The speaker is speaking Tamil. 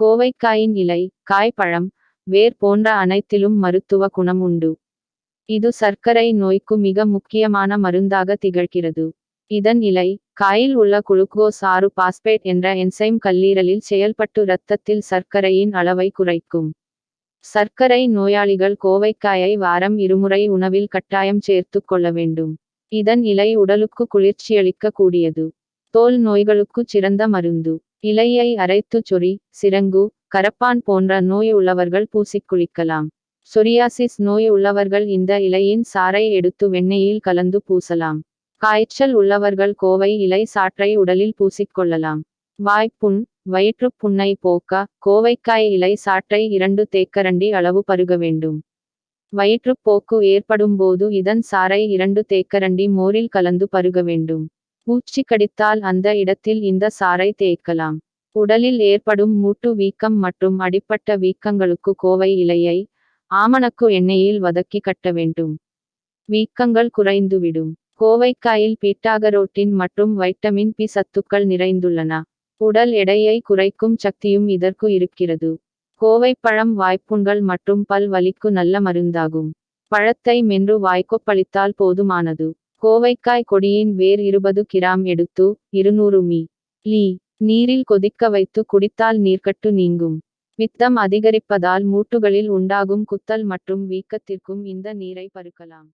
கோவைக்காயின் இலை காய்பழம் வேர் போன்ற அனைத்திலும் மருத்துவ குணம் உண்டு. இது சர்க்கரை நோய்க்கு மிக முக்கியமான மருந்தாக திகழ்கிறது. இதன் இலை காயில் உள்ள குளுக்கோஸ் ஆறு பாஸ்பேட் என்ற என்சைம் கல்லீரலில் செயல்பட்டு இரத்தத்தில் சர்க்கரையின் அளவை குறைக்கும். சர்க்கரை நோயாளிகள் கோவைக்காயை வாரம் இருமுறை உணவில் கட்டாயம் சேர்த்துக் கொள்ள வேண்டும். இதன் இலை உடலுக்கு குளிர்ச்சியளிக்க கூடியது தோல் நோய்களுக்கு சிறந்த மருந்து. இலையை அரைத்து சொறி சிரங்கு கரப்பான் போன்ற நோய் உள்ளவர்கள் பூசிக் குளிக்கலாம். சொரியாசிஸ் நோய் உள்ளவர்கள் இந்த இலையின் சாறை எடுத்து வெண்ணெயில் கலந்து பூசலாம். காய்ச்சல் உள்ளவர்கள் கோவை இலை சாற்றை உடலில் பூசிக்கொள்ளலாம் வாய்ப்புண் வயிற்றுப் புண்ணை போக்க கோவைக்காய் இலை சாற்றை இரண்டு தேக்கரண்டி அளவு பருக வேண்டும். வயிற்றுப் போக்கு ஏற்படும் போது இதன் சாறை இரண்டு தேக்கரண்டி மோரில் கலந்து பருக வேண்டும். பூச்சி கடித்தால் அந்த இடத்தில் இந்த சாறை தேய்க்கலாம். உடலில் ஏற்படும் மூட்டு வீக்கம் மற்றும் அடிப்பட்ட வீக்கங்களுக்கு கோவை இலையை ஆமணக்கு எண்ணெயில் வதக்கி கட்ட வேண்டும். வீக்கங்கள் குறைந்துவிடும். கோவைக்காயில் பீட்டாகரோட்டின் மற்றும் வைட்டமின் பி சத்துக்கள் நிறைந்துள்ளன. உடல் எடையை குறைக்கும் சக்தியும் இதற்கு இருக்கிறது. கோவைப்பழம் வாய்ப்புண்கள் மற்றும் பல் வலிக்கு நல்ல மருந்தாகும். பழத்தை மென்று வாய்க்கொப்பளித்தால் போதுமானது. கோவைக்காய் கொடியின் வேர் இருபது கிராம் எடுத்து இருநூறு மீ. லீ. நீரில் கொதிக்க வைத்து குடித்தால் நீர்க்கட்டு நீங்கும். பித்தம் அதிகரிப்பதால் மூட்டுகளில் உண்டாகும் குத்தல் மற்றும் வீக்கத்திற்கும் இந்த நீரை பருக்கலாம்.